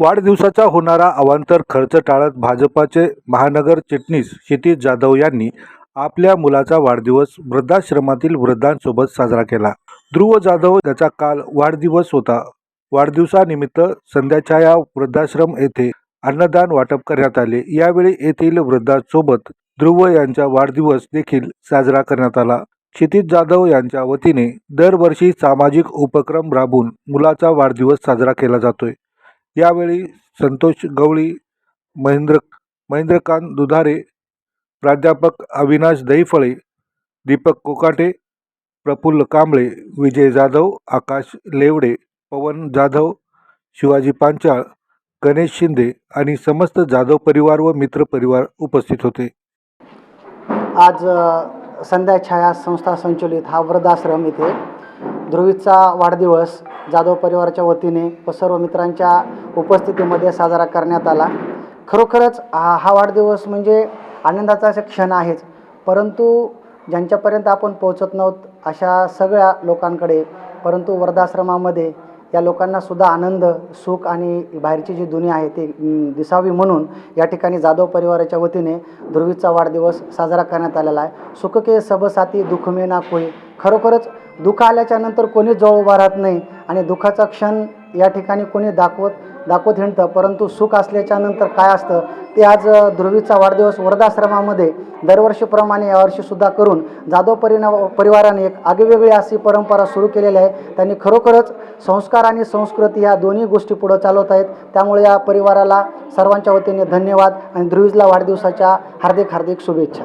वाढदिवसाचा होणारा अवांतर खर्च टाळत भाजपाचे महानगर चिटणीस क्षितिज जाधव यांनी आपल्या मुलाचा वाढदिवस वृद्धाश्रमातील वृद्धांसोबत साजरा केला. ध्रुव जाधव याचा काल वाढदिवस होता. वाढदिवसानिमित्त संध्याच्या या वृद्धाश्रम येथे अन्नदान वाटप करण्यात आले. यावेळी येथील वृद्धांसोबत ध्रुव यांचा वाढदिवस देखील साजरा करण्यात आला. क्षितिज जाधव यांच्या वतीने दरवर्षी सामाजिक उपक्रम राबवून मुलाचा वाढदिवस साजरा केला जातोय. यावेळी संतोष गवळी महेंद्र महेंद्रकांत दुधारे प्राध्यापक अविनाश दहिफळे दीपक कोकाटे प्रफुल्ल कांबळे विजय जाधव आकाश लेवडे पवन जाधव शिवाजी पांचाळ गणेश शिंदे आणि समस्त जाधव परिवार व मित्र परिवार उपस्थित होते. आज संध्या छाया संस्था संचलित हा वृद्धाश्रम इथे. ध्रुवीचा वाढदिवस जाधव परिवाराच्या वतीने व सर्व मित्रांच्या उपस्थितीमध्ये साजरा करण्यात आला. खरोखरच हा हा वाढदिवस म्हणजे आनंदाचा असा क्षण आहेच. परंतु ज्यांच्यापर्यंत आपण पोहोचत नव्हत अशा सगळ्या लोकांकडे परंतु वृद्धाश्रमामध्ये या लोकांनासुद्धा आनंद सुख आणि बाहेरची जी दुनिया आहे ती दिसावी म्हणून या ठिकाणी जाधव परिवाराच्या वतीने ध्रुवीचा वाढदिवस साजरा करण्यात आलेला आहे. सुख के सबसाती दुःख मे ना कोई. खरोखरच दुःख आल्याच्यानंतर कोणीच जवळ उभा राहत नाही. आणि दुःखाचा क्षण या ठिकाणी कोणी दाखवत दाखवत हिंडतं परंतु सुख असल्याच्या नंतर काय असतं? ते आज ध्रुवीचा वाढदिवस वर्धाश्रमामध्ये दरवर्षीप्रमाणे यावर्षीसुद्धा करून जाधव परिणा परिवाराने एक आगळीवेगळी अशी परंपरा सुरू केलेली आहे. त्यांनी खरोखरच संस्कार आणि संस्कृती ह्या दोन्ही गोष्टी पुढं चालवत आहेत. त्यामुळे या परिवाराला सर्वांच्या वतीने धन्यवाद आणि ध्रुवीजला वाढदिवसाच्या हार्दिक हार्दिक शुभेच्छा.